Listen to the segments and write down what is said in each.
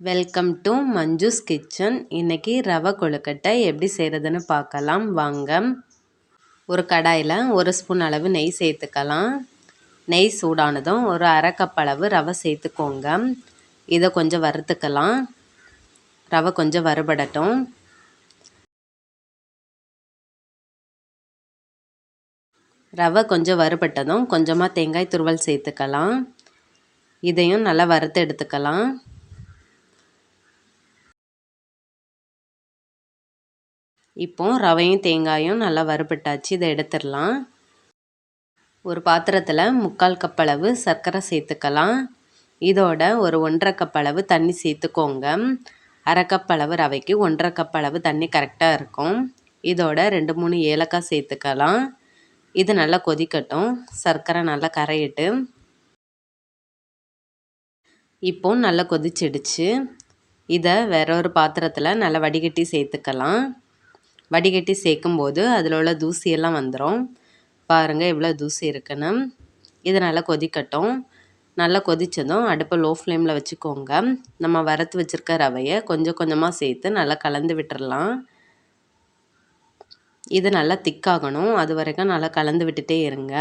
Welcome to Manju's kitchen இன்றைக்கி ரவை கொழுக்கட்டை எப்படி செய்கிறதுன்னு பார்க்கலாம். வாங்க. ஒரு கடாயில் ஒரு ஸ்பூன் அளவு நெய் சேர்த்துக்கலாம். நெய் சூடானதும் ஒரு அரை கப் அளவு ரவை சேர்த்துக்கோங்க. இதை கொஞ்சம் வறுத்துக்கலாம். ரவை கொஞ்சம் வறுபடட்டும். ரவை கொஞ்சம் வறுபட்டதும் கொஞ்சமாக தேங்காய் துருவல் சேர்த்துக்கலாம். இதையும் நல்லா வறுத்து எடுத்துக்கலாம். இப்போ ரவையும் தேங்காயும் நல்லா வறுபட்டாச்சு இதை எடுத்துடலாம். ஒரு பாத்திரத்தில் முக்கால் கப் அளவு சர்க்கரை சேர்த்துக்கலாம். இதோட ஒரு ஒன்றரை கப் அளவு தண்ணி சேர்த்துக்கோங்க. அரை கப் அளவு ரவைக்கு ஒன்றரை கப் அளவு தண்ணி கரெக்டாக இருக்கும். இதோட ரெண்டு மூணு ஏலக்காய் சேர்த்துக்கலாம். இது நல்லா கொதிக்கட்டும். சர்க்கரை நல்லா கரையிட்டு. இப்போ நல்லா கொதிச்சிடுச்சு. இதை வேற ஒரு பாத்திரத்தில் நல்லா வடிகட்டி சேர்த்துக்கலாம். வடிகட்டி சேர்க்கும்போது அதில் உள்ள தூசியெல்லாம் வந்துடும் பாருங்கள் எவ்வளோ தூசி இருக்குன்னு. இது நல்லா கொதிக்கட்டும். நல்லா கொதித்ததும் அடுப்பை லோ ஃப்ளேமில் வச்சுக்கோங்க. நம்ம வறுத்து வச்சுருக்க ரவையை கொஞ்சம் கொஞ்சமாக சேர்த்து நல்லா கலந்து விட்டுடலாம் இது நல்லா திக்காகணும் அது வரைக்கும் நல்லா கலந்து விட்டுட்டே இருங்க.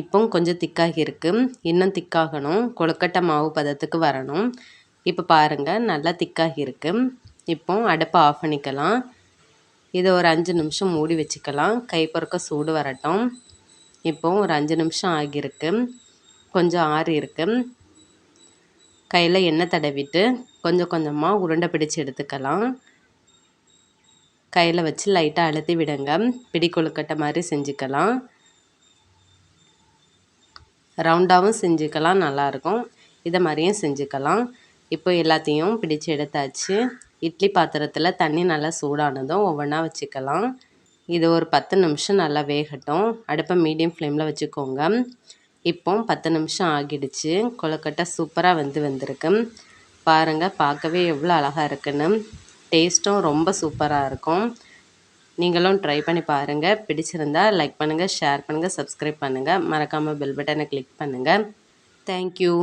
இப்போ கொஞ்சம் திக்காகி இருக்குது இன்னும் திக்காகணும் கொழுக்கட்டை மாவு பதத்துக்கு வரணும். இப்போ பாருங்கள் நல்லா திக்காகி இருக்குது இப்போ அடுப்பை ஆஃப் பண்ணிக்கலாம். இதை ஒரு அஞ்சு நிமிஷம் மூடி வச்சுக்கலாம். கை பொறுக்க சூடு வரட்டும். இப்போ ஒரு அஞ்சு நிமிஷம் ஆகியிருக்கு. கொஞ்சம் ஆறி இருக்கு. கையில் எண்ணெய் தடவிட்டு கொஞ்சம் கொஞ்சமாக உருண்டை பிடிச்சு எடுத்துக்கலாம். கையில் வச்சு லைட்டாக அழுத்தி விடுங்க. பிடி கொழுக்கட்டை மாதிரி செஞ்சுக்கலாம். ரவுண்டாகவும் செஞ்சுக்கலாம். நல்லாயிருக்கும் இதை மாதிரியும் செஞ்சுக்கலாம். இப்போ எல்லாத்தையும் பிடிச்சு எடுத்தாச்சு. இட்லி பாத்திரத்தில் தண்ணி நல்லா சூடானதும் ஒவ்வொன்றா வச்சுக்கலாம். இது ஒரு பத்து நிமிஷம் நல்லா வேகட்டும். அடுப்பை மீடியம் ஃப்ளேமில் வச்சுக்கோங்க. இப்போ பத்து நிமிஷம் ஆகிடுச்சு. கொழுக்கட்டை சூப்பராக வந்து வந்திருக்கு. பாருங்கள் பார்க்கவே எவ்வளோ அழகாக இருக்குன்னு. டேஸ்ட்டும் ரொம்ப சூப்பராக இருக்கும். நீங்களும் ட்ரை பண்ணி பாருங்கள் பிடிச்சிருந்தா லைக் பண்ணுங்கள் ஷேர் பண்ணுங்கள் சப்ஸ்கிரைப் பண்ணுங்கள் மறக்காமல் பெல் பட்டனை கிளிக் பண்ணுங்கள் தேங்க்யூ